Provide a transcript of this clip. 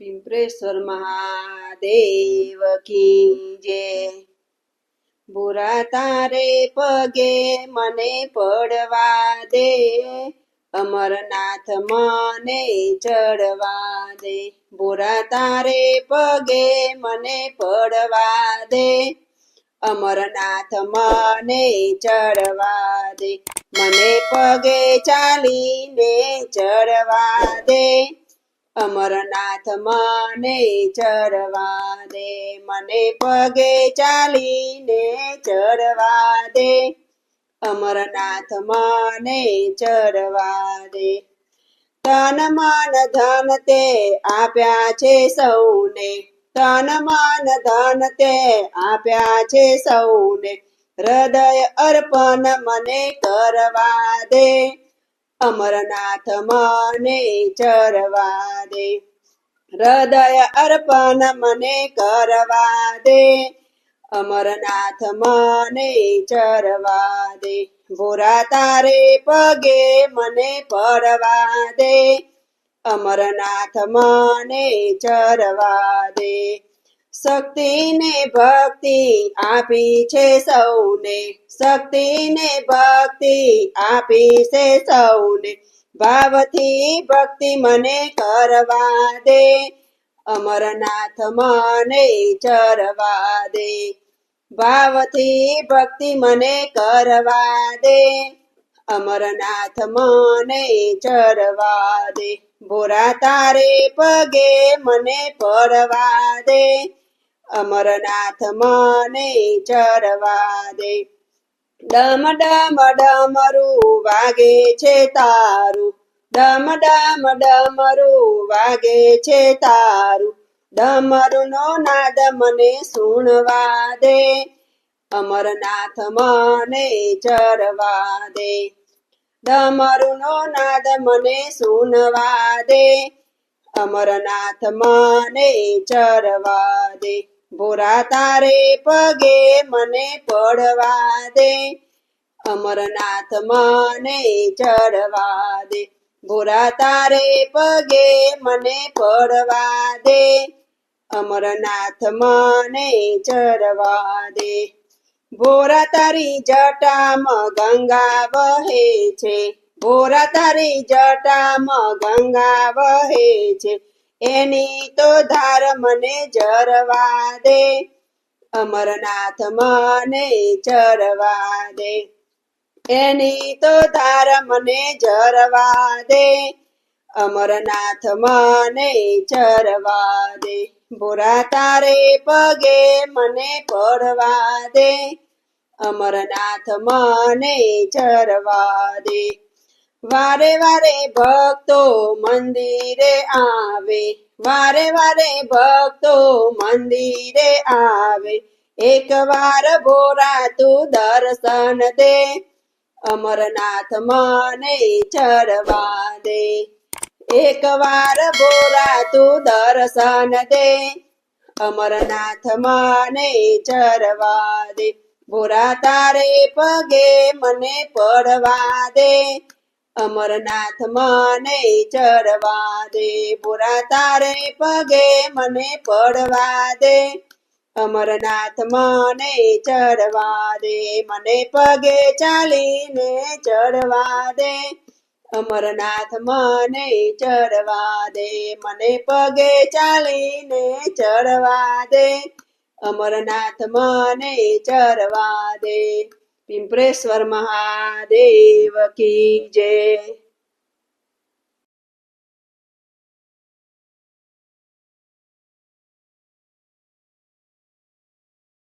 પિંપરેશ્વર મહાદેવ કી જે ભૂરા તારે પગે મને પડવા દે અમરનાથ મને ચડવા દે ભૂરા તારે પગે મને પડવા દે અમરનાથ મને ચડવા દે મને પગે ચાલીને ચડવા દે અમરનાથ મને ચરવા દે, મને પગે ચાલીને ચડવા દે. અમરનાથ મને ચરવા દે. તન મન ધન તે આપ્યા છે સૌને, તન મન ધન તે આપ્યા છે સૌને. હૃદય અર્પણ મને કરવા દે. અમરનાથ મને ચરવા દે હૃદય અર્પણ મને કરવા દે અમરનાથ મને ચરવા દે ભોરા તારે પગે મને પડવા દે અમરનાથ મને ચરવા દે શક્તિ ને ભક્તિ આપી છે સૌને. શક્તિને ભક્તિ આપી છે સૌને. ભાવથી ભક્તિ મને કરવા દે. અમરનાથ મને ચરવા દે. ભાવથી ભક્તિ મને કરવા દે. અમરનાથ મને ચરવા દે. ભોરા તારે પગે મને પડવા દે. અમરનાથ મને ચરવા દે ડમ ડમ ડમરું વાગે છે તારું. ડમ ડમ ડમરું વાગે છે તારું. ડમરું નો નાદ મને સુણવા દે અમરનાથ મને ચરવા દે ડમરું નો નાદ મને સુનવા દે અમરનાથ મને ચરવા દે ભોરા તારે પગે મને પડવા દે. અમરનાથ મને ચડવા દે. ભોરા તારે પગે મને પડવા દે. અમરનાથ મને ચરવા દે. ભોરા તારી જટામાં ગંગા વહે છે. ભોરા તારી જટામાં ગંગા વહે છે. એની તો ધાર મને જરવા દે. અમરનાથ મને ચરવા દે. એની તો ધાર મને જરવા દે. અમરનાથ મને ચરવા દે. ભોરા તારે પગે મને પડવા દે. અમરનાથ મને ચરવા દે. વારે વારે ભક્તો મંદિરે આવે. વારે વારે ભક્તો મંદિરે આવે. એક વાર ભોરા તું દર્શન દે. અમરનાથ મને ચરવા દે. એક વાર ભોરા તું દર્શન દે. અમરનાથ મને ચરવા દે. ભોરા તારે પગે મને પડવા દે. અમરનાથ મને ચરવા દે પુરા તારે પગે મને પડવા દે. અમરનાથ મને ચડવા દે, મને પગે ચાલીને ચડવા દે. અમરનાથ મને ચડવા દે, મને પગે ચાલીને ચડવા દે. અમરનાથ મને ચડવા દે. પિંપરેશ્વર મહાદેવ કી જય